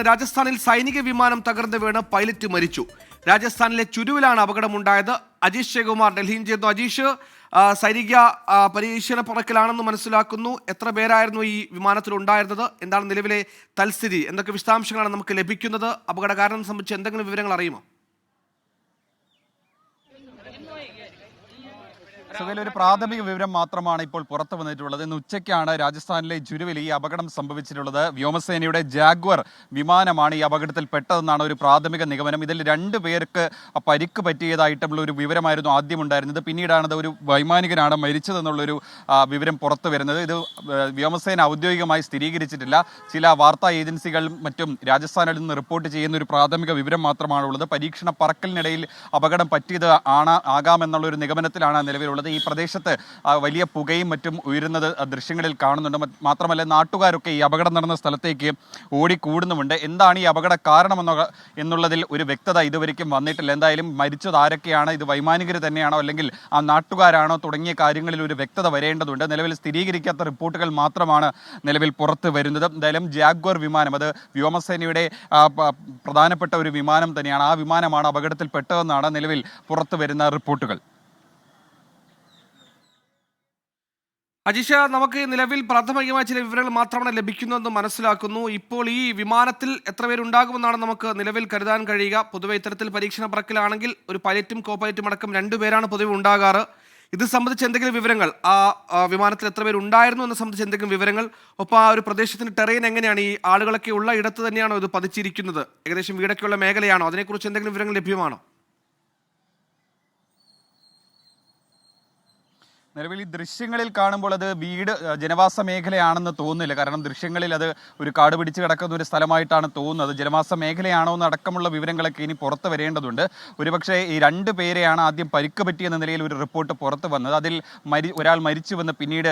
രാജസ്ഥാനിൽ സൈനിക വിമാനം തകർന്നു വീണ് പൈലറ്റ് മരിച്ചു. രാജസ്ഥാനിലെ ചുരുവിലാണ് അപകടമുണ്ടായത്. അജീഷ് ശിവകുമാർ ഡൽഹിയിൽ ചേർന്നു അജീഷ് സൈനിക പരീക്ഷണ പറക്കലാണെന്ന് മനസ്സിലാക്കുന്നു. എത്ര പേരായിരുന്നു ഈ വിമാനത്തിൽ ഉണ്ടായിരുന്നത്? എന്താണ് നിലവിലെ തൽസ്ഥിതി? എന്തൊക്കെ വിശദാംശങ്ങളാണ് നമുക്ക് ലഭിക്കുന്നത്? അപകട കാരണം സംബന്ധിച്ച് എന്തെങ്കിലും വിവരങ്ങൾ അറിയുമോ? സുഹേൽ ഒരു പ്രാഥമിക വിവരം മാത്രമാണ് ഇപ്പോൾ പുറത്തു വന്നിട്ടുള്ളത്. ഇന്ന് ഉച്ചയ്ക്കാണ് രാജസ്ഥാനിലെ ജുരുവിൽ ഈ അപകടം സംഭവിച്ചിട്ടുള്ളത്. വ്യോമസേനയുടെ ജാഗ്വർ വിമാനമാണ് ഈ അപകടത്തിൽ പെട്ടതെന്നാണ് ഒരു പ്രാഥമിക നിഗമനം. ഇതിൽ രണ്ട് പേർക്ക് പരിക്ക് പറ്റിയതായിട്ടുള്ള ഒരു വിവരമായിരുന്നു ആദ്യം ഉണ്ടായിരുന്നത് പിന്നീടാണ് ഒരു വൈമാനികനാണ് മരിച്ചതെന്നുള്ളൊരു വിവരം പുറത്തു വരുന്നത്. ഇത് വ്യോമസേന ഔദ്യോഗികമായി സ്ഥിരീകരിച്ചിട്ടില്ല. ചില വാർത്താ ഏജൻസികളും മറ്റും രാജസ്ഥാനിൽ നിന്ന് റിപ്പോർട്ട് ചെയ്യുന്ന ഒരു പ്രാഥമിക വിവരം മാത്രമാണുള്ളത്. പരീക്ഷണ പറക്കലിനിടയിൽ അപകടം പറ്റിയത് ആണ് ആകാമെന്നുള്ള ഒരു നിഗമനത്തിലാണ് നിലവിലുള്ളത്. ഈ പ്രദേശത്ത് വലിയ പുകയും മറ്റും ഉയരുന്നത് ദൃശ്യങ്ങളിൽ കാണുന്നുണ്ട്. മാത്രമല്ല നാട്ടുകാരൊക്കെ ഈ അപകടം നടന്ന സ്ഥലത്തേക്ക് ഓടിക്കൂടുന്നുമുണ്ട്. എന്താണ് ഈ അപകട കാരണമെന്ന എന്നുള്ളതിൽ ഒരു വ്യക്തത ഇതുവരെയ്ക്കും വന്നിട്ടില്ല. എന്തായാലും മരിച്ചത് ആരൊക്കെയാണ് ഇത് വൈമാനികർ തന്നെയാണോ അല്ലെങ്കിൽ ആ നാട്ടുകാരാണോ തുടങ്ങിയ കാര്യങ്ങളിൽ ഒരു വ്യക്തത വരേണ്ടതുണ്ട്. നിലവിൽ സ്ഥിരീകരിക്കാത്ത റിപ്പോർട്ടുകൾ മാത്രമാണ് നിലവിൽ പുറത്ത് വരുന്നത്. എന്തായാലും ജാഗ്വർ വിമാനം അത് വ്യോമസേനയുടെ പ്രധാനപ്പെട്ട ഒരു വിമാനം തന്നെയാണ്. ആ വിമാനമാണ് അപകടത്തിൽപ്പെട്ടതെന്നാണ് നിലവിൽ പുറത്തു വരുന്ന റിപ്പോർട്ടുകൾ. അജീഷ നമുക്ക് നിലവിൽ പ്രാഥമികമായ ചില വിവരങ്ങൾ മാത്രമാണ് ലഭിക്കുന്നതെന്ന് മനസ്സിലാക്കുന്നു. ഇപ്പോൾ ഈ വിമാനത്തിൽ എത്ര പേരുണ്ടാകുമെന്നാണ് നമുക്ക് നിലവിൽ കരുതാൻ കഴിയുക. പൊതുവെ ഇത്തരത്തിൽ പരീക്ഷണ പറക്കിലാണെങ്കിൽ ഒരു പൈലറ്റും കോ പൈലറ്റും അടക്കം രണ്ടുപേരാണ് പൊതുവെ ഉണ്ടാകാറ്. ഇത് സംബന്ധിച്ച് എന്തെങ്കിലും വിവരങ്ങൾ? ആ വിമാനത്തിൽ എത്ര പേരുണ്ടായിരുന്നു എന്ന് സംബന്ധിച്ച് എന്തെങ്കിലും വിവരങ്ങൾ? ഒപ്പം ആ ഒരു പ്രദേശത്തിന്റെ ടെറൈൻ എങ്ങനെയാണ്? ഈ ആളുകളൊക്കെ ഉള്ള ഇടത്ത് തന്നെയാണോ ഇത് പതിച്ചിരിക്കുന്നത്? ഏകദേശം വീടൊക്കെയുള്ള മേഖലയാണോ? അതിനെക്കുറിച്ച് എന്തെങ്കിലും വിവരങ്ങൾ ലഭ്യമാണോ? നിലവിൽ ഈ ദൃശ്യങ്ങളിൽ കാണുമ്പോൾ അത് വീട് ജനവാസ മേഖലയാണെന്ന് തോന്നുന്നില്ല. കാരണം ദൃശ്യങ്ങളിൽ അത് ഒരു കാട് പിടിച്ച് കിടക്കുന്ന ഒരു സ്ഥലമായിട്ടാണ് തോന്നുന്നത്. ജനവാസ മേഖലയാണോ എന്ന് അടക്കമുള്ള വിവരങ്ങളൊക്കെ ഇനി പുറത്ത് വരേണ്ടതുണ്ട്. ഒരുപക്ഷെ ഈ രണ്ട് പേരെയാണ് ആദ്യം പരിക്ക് പറ്റിയെന്ന നിലയിൽ ഒരു റിപ്പോർട്ട് പുറത്ത് വന്നത്. അതിൽ മരി ഒരാൾ മരിച്ചുവെന്ന് പിന്നീട്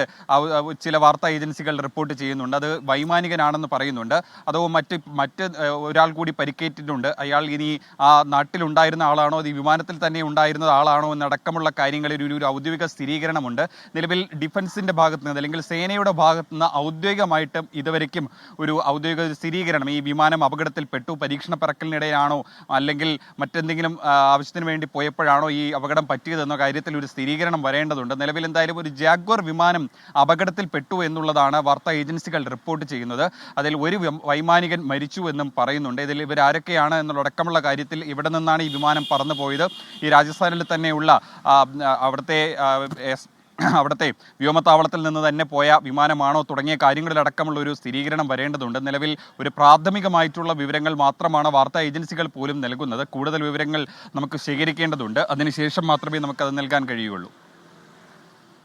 ചില വാർത്താ ഏജൻസികൾ റിപ്പോർട്ട് ചെയ്യുന്നുണ്ട്. അത് വൈമാനികനാണെന്ന് പറയുന്നുണ്ട്. അതോ മറ്റ് മറ്റ് ഒരാൾ കൂടി പരിക്കേറ്റിട്ടുണ്ട്. അയാൾ ഇനി ആ നാട്ടിലുണ്ടായിരുന്ന ആളാണോ? അത് വിമാനത്തിൽ തന്നെ ഉണ്ടായിരുന്ന ആളാണോ എന്നടക്കമുള്ള കാര്യങ്ങളിൽ ഒരു ഔദ്യോഗിക സ്ഥിരീകരണമുണ്ട്. നിലവിൽ ഡിഫൻസിന്റെ ഭാഗത്തു നിന്ന് അല്ലെങ്കിൽ സേനയുടെ ഭാഗത്ത് നിന്ന് ഔദ്യോഗികമായിട്ടും ഇതുവരയ്ക്കും ഒരു ഔദ്യോഗിക സ്ഥിരീകരണം ഈ വിമാനം അപകടത്തിൽപ്പെട്ടു. പരീക്ഷണ പറക്കലിനിടെയാണോ അല്ലെങ്കിൽ മറ്റെന്തെങ്കിലും ആവശ്യത്തിന് വേണ്ടി പോയപ്പോഴാണോ ഈ അപകടം പറ്റിയതെന്ന കാര്യത്തിൽ ഒരു സ്ഥിരീകരണം വരേണ്ടതുണ്ട്. നിലവിൽ എന്തായാലും ഒരു ജാഗ്വർ വിമാനം അപകടത്തിൽപ്പെട്ടു എന്നുള്ളതാണ് വാർത്താ ഏജൻസികൾ റിപ്പോർട്ട് ചെയ്യുന്നത്. അതിൽ ഒരു വൈമാനികൻ മരിച്ചു എന്നും പറയുന്നുണ്ട്. ഇതിൽ ഇവരാരൊക്കെയാണ് എന്നുള്ളടക്കമുള്ള കാര്യത്തിൽ ഇവിടെ നിന്നാണ് ഈ വിമാനം പറന്നു പോയത് ഈ രാജസ്ഥാനിൽ തന്നെയുള്ള അവിടുത്തെ അവിടുത്തെ വ്യോമത്താവളത്തിൽ നിന്ന് തന്നെ പോയ വിമാനമാണോ തുടങ്ങിയ കാര്യങ്ങളിലടക്കമുള്ള ഒരു സ്ഥിരീകരണം വരേണ്ടതുണ്ട്. നിലവിൽ ഒരു പ്രാഥമികമായിട്ടുള്ള വിവരങ്ങൾ മാത്രമാണ് വാർത്താ ഏജൻസികൾ പോലും നൽകുന്നത്. കൂടുതൽ വിവരങ്ങൾ നമുക്ക് ശേഖരിക്കേണ്ടതുണ്ട്. അതിനുശേഷം മാത്രമേ നമുക്കത് നൽകാൻ കഴിയുള്ളൂ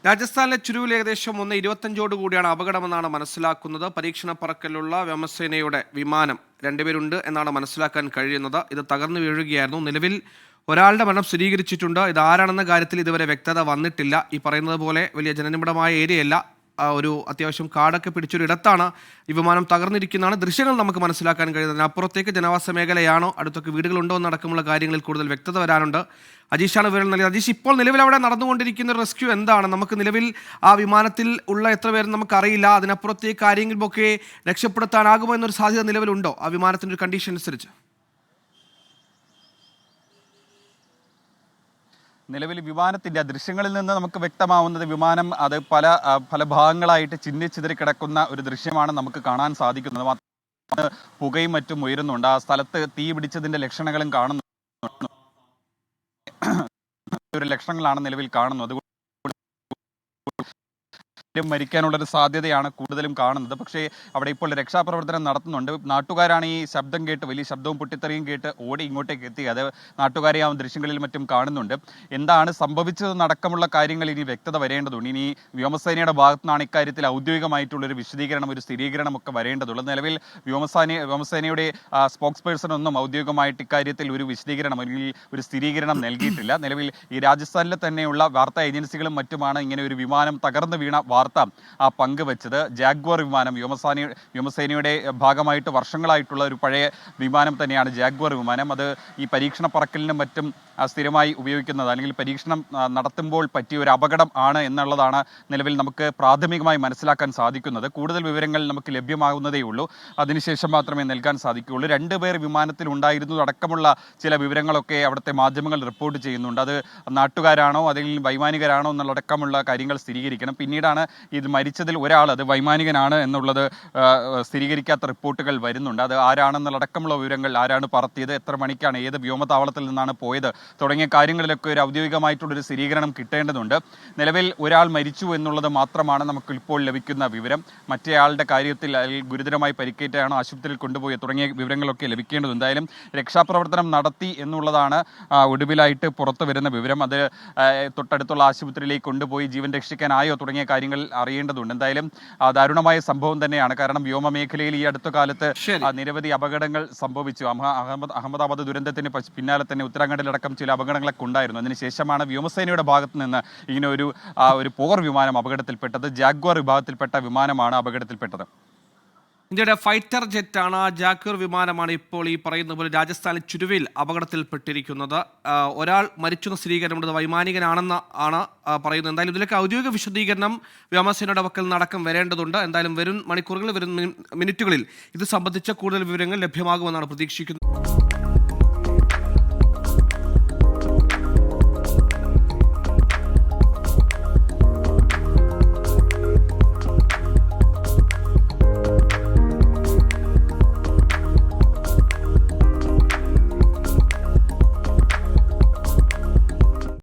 രാജസ്ഥാനിലെ ചുരുവിൽ ഏകദേശം ഒന്ന് ഇരുപത്തഞ്ചോട് കൂടിയാണ് അപകടമെന്നാണ് മനസ്സിലാക്കുന്നത്. പരീക്ഷണ പറക്കലുള്ള വ്യോമസേനയുടെ വിമാനം രണ്ടുപേരുണ്ട് എന്നാണ് മനസ്സിലാക്കാൻ കഴിയുന്നത്. ഇത് തകർന്നു വീഴുകയായിരുന്നു. നിലവിൽ ഒരാളുടെ മരണം സ്ഥിരീകരിച്ചിട്ടുണ്ട്? ഇത് ആരാണെന്ന കാര്യത്തിൽ ഇതുവരെ വ്യക്തത വന്നിട്ടില്ല. ഈ പറയുന്നത് പോലെ വലിയ ജനനിബിഡമായ ഏരിയയല്ല. ഒരു അത്യാവശ്യം കാടൊക്കെ പിടിച്ചൊരു ഇടത്താണ് ഈ വിമാനം തകർന്നിരിക്കുന്നതാണ്. ദൃശ്യങ്ങൾ നമുക്ക് മനസ്സിലാക്കാൻ കഴിയുന്നത് അപ്പുറത്തേക്ക് ജനവാസ മേഖലയാണോ? അടുത്തൊക്കെ വീടുകളുണ്ടോ എന്നടക്കമുള്ള കാര്യങ്ങളിൽ കൂടുതൽ വ്യക്തത വരാനുണ്ട്. അജീഷാണ് വിവരം നൽകിയത്. അജീഷ് ഇപ്പോൾ നിലവിൽ അവിടെ നടന്നുകൊണ്ടിരിക്കുന്ന റെസ്ക്യൂ എന്താണ്? നമുക്ക് നിലവിൽ ആ വിമാനത്തിൽ ഉള്ള എത്ര പേരും നമുക്കറിയില്ല. അതിനപ്പുറത്തേക്ക് ആരെങ്കിലുമൊക്കെ രക്ഷപ്പെടുത്താനാകുമോ എന്നൊരു സാധ്യത നിലവിലുണ്ടോ? ആ വിമാനത്തിന്റെ ഒരു കണ്ടീഷൻ അനുസരിച്ച്. നിലവിൽ വിമാനത്തിന്റെ ദൃശ്യങ്ങളിൽ നിന്ന് നമുക്ക് വ്യക്തമാവുന്നത് വിമാനം അത് പല പല ഭാഗങ്ങളായിട്ട് ചിന്നിച്ചിതറി കിടക്കുന്ന ഒരു ദൃശ്യമാണ് നമുക്ക് കാണാൻ സാധിക്കുന്നത്. മാത്രം പുകയും മറ്റും ഉയരുന്നുണ്ട്. ആ സ്ഥലത്ത് തീ പിടിച്ചതിന്റെ ലക്ഷണങ്ങളും കാണുന്നു. ഒരു ലക്ഷണങ്ങളാണ് നിലവിൽ കാണുന്നത്. അതുകൊണ്ട് ആരും മരിക്കാനുള്ള ഒരു സാധ്യതയാണ് കൂടുതലും കാണുന്നത്. പക്ഷേ അവിടെ ഇപ്പോൾ രക്ഷാപ്രവർത്തനം നടത്തുന്നുണ്ട്. നാട്ടുകാരാണ് ഈ ശബ്ദം കേട്ട് വലിയ ശബ്ദവും പൊട്ടിത്തെറിയും കേട്ട് ഓടി ഇങ്ങോട്ടേക്ക് എത്തി. അത് നാട്ടുകാരെ ആ ദൃശ്യങ്ങളിൽ മറ്റും കാണുന്നുണ്ട്. എന്താണ് സംഭവിച്ചതെന്നടക്കമുള്ള കാര്യങ്ങൾ ഇനി വ്യക്തത വരേണ്ടതുണ്ട്? ഇനി വ്യോമസേനയുടെ ഭാഗത്തു നിന്നാണ് ഇക്കാര്യത്തിൽ ഔദ്യോഗികമായിട്ടുള്ളൊരു വിശദീകരണം ഒരു സ്ഥിരീകരണം ഒക്കെ വരേണ്ടതുള്ളത്. നിലവിൽ വ്യോമസേന വ്യോമസേനയുടെ സ്പോക്സ് പേഴ്സൺ ഒന്നും ഔദ്യോഗികമായിട്ട് ഇക്കാര്യത്തിൽ ഒരു വിശദീകരണം അല്ലെങ്കിൽ ഒരു സ്ഥിരീകരണം നൽകിയിട്ടില്ല. നിലവിൽ ഈ രാജസ്ഥാനിലെ തന്നെയുള്ള വാർത്താ ഏജൻസികളും മറ്റുമാണ് ഇങ്ങനെ ഒരു വിമാനം തകർന്നു വീണ വാർത്ത വാർത്ത പങ്കുവച്ചത്. ജാഗ്വർ വിമാനം വ്യോമസേന വ്യോമസേനയുടെ ഭാഗമായിട്ട് വർഷങ്ങളായിട്ടുള്ള ഒരു പഴയ വിമാനം തന്നെയാണ് ജാഗ്വർ വിമാനം. അത് ഈ പരീക്ഷണ പറക്കലിനും മറ്റും സ്ഥിരമായി ഉപയോഗിക്കുന്നത് അല്ലെങ്കിൽ പരീക്ഷണം നടത്തുമ്പോൾ പറ്റിയ ഒരു അപകടം ആണ് എന്നുള്ളതാണ് നിലവിൽ നമുക്ക് പ്രാഥമികമായി മനസ്സിലാക്കാൻ സാധിക്കുന്നത്. കൂടുതൽ വിവരങ്ങൾ നമുക്ക് ലഭ്യമാകുന്നതേ ഉള്ളൂ. അതിനുശേഷം മാത്രമേ നൽകാൻ സാധിക്കുകയുള്ളൂ. രണ്ടുപേർ വിമാനത്തിൽ ഉണ്ടായിരുന്നു അടക്കമുള്ള ചില വിവരങ്ങളൊക്കെ അവിടുത്തെ മാധ്യമങ്ങൾ റിപ്പോർട്ട് ചെയ്യുന്നുണ്ട്. അത് നാട്ടുകാരാണോ അല്ലെങ്കിൽ വൈമാനികരാണോ എന്നുള്ളടക്കമുള്ള കാര്യങ്ങൾ സ്ഥിരീകരിക്കണം. പിന്നീടാണ് ഇത് മരിച്ചതിൽ ഒരാൾ അത് വൈമാനികനാണ് എന്നുള്ളത് സ്ഥിരീകരിക്കാത്ത റിപ്പോർട്ടുകൾ വരുന്നുണ്ട്. അത് ആരാണെന്നുള്ളടക്കമുള്ള വിവരങ്ങൾ ആരാണ് പറത്തിയത് എത്ര മണിക്കാണ് ഏത് വ്യോമതാവളത്തിൽ നിന്നാണ് പോയത് തുടങ്ങിയ കാര്യങ്ങളിലൊക്കെ ഒരു ഔദ്യോഗികമായിട്ടുള്ളൊരു സ്ഥിരീകരണം കിട്ടേണ്ടതുണ്ട്. നിലവിൽ ഒരാൾ മരിച്ചു എന്നുള്ളത് മാത്രമാണ് നമുക്ക് ഇപ്പോൾ ലഭിക്കുന്ന വിവരം. മറ്റേയാളുടെ കാര്യത്തിൽ അല്ലെങ്കിൽ ഗുരുതരമായി പരിക്കേറ്റാണോ ആശുപത്രിയിൽ കൊണ്ടുപോയി തുടങ്ങിയ വിവരങ്ങളൊക്കെ ലഭിക്കേണ്ടതുണ്ട്. എന്തായാലും രക്ഷാപ്രവർത്തനം നടത്തി എന്നുള്ളതാണ് ഒടുവിലായിട്ട് പുറത്തു വരുന്ന വിവരം. അത് തൊട്ടടുത്തുള്ള ആശുപത്രിയിലേക്ക് കൊണ്ടുപോയി ജീവൻ രക്ഷിക്കാനായോ തുടങ്ങിയ കാര്യങ്ങൾ അറിയേണ്ടതുണ്ട്. എന്തായാലും ദാരുണമായ സംഭവം തന്നെയാണ്. കാരണം വ്യോമ മേഖലയിൽ ഈ അടുത്ത കാലത്ത് നിരവധി അപകടങ്ങൾ സംഭവിച്ചു. അഹമ്മദ് അഹമ്മദാബാദ് ദുരന്തത്തിന് പിന്നാലെ തന്നെ ഉത്തരാഖണ്ഡിലടക്കം ചില അപകടങ്ങളൊക്കെ ഉണ്ടായിരുന്നു. അതിനുശേഷമാണ് വ്യോമസേനയുടെ ഭാഗത്ത് നിന്ന് ഇങ്ങനെ ഒരു ഒരു പോർ വിമാനം അപകടത്തിൽപ്പെട്ടത്. ജാഗ്വാർ വിഭാഗത്തിൽപ്പെട്ട വിമാനമാണ് അപകടത്തിൽപ്പെട്ടത്. ഇന്ത്യയുടെ ഫൈറ്റർ ജെറ്റാണ് ജാക്കിർ വിമാനമാണ് ഇപ്പോൾ ഈ പറയുന്ന പോലെ രാജസ്ഥാനിൽ ചുരുവിൽ അപകടത്തിൽപ്പെട്ടിരിക്കുന്നത്. ഒരാൾ മരിച്ചെന്ന സ്ഥിരീകരണമുള്ളത് വൈമാനികനാണെന്ന് ആണ് പറയുന്നത്. എന്തായാലും ഇതിലേക്ക് ഔദ്യോഗിക വിശദീകരണം വ്യോമസേനയുടെ പക്കൽ നടക്കം വരേണ്ടതുണ്ട്. എന്തായാലും വരും മണിക്കൂറുകളിൽ വരും മിനിറ്റുകളിൽ ഇത് സംബന്ധിച്ച കൂടുതൽ വിവരങ്ങൾ ലഭ്യമാകുമെന്നാണ് പ്രതീക്ഷിക്കുന്നത്.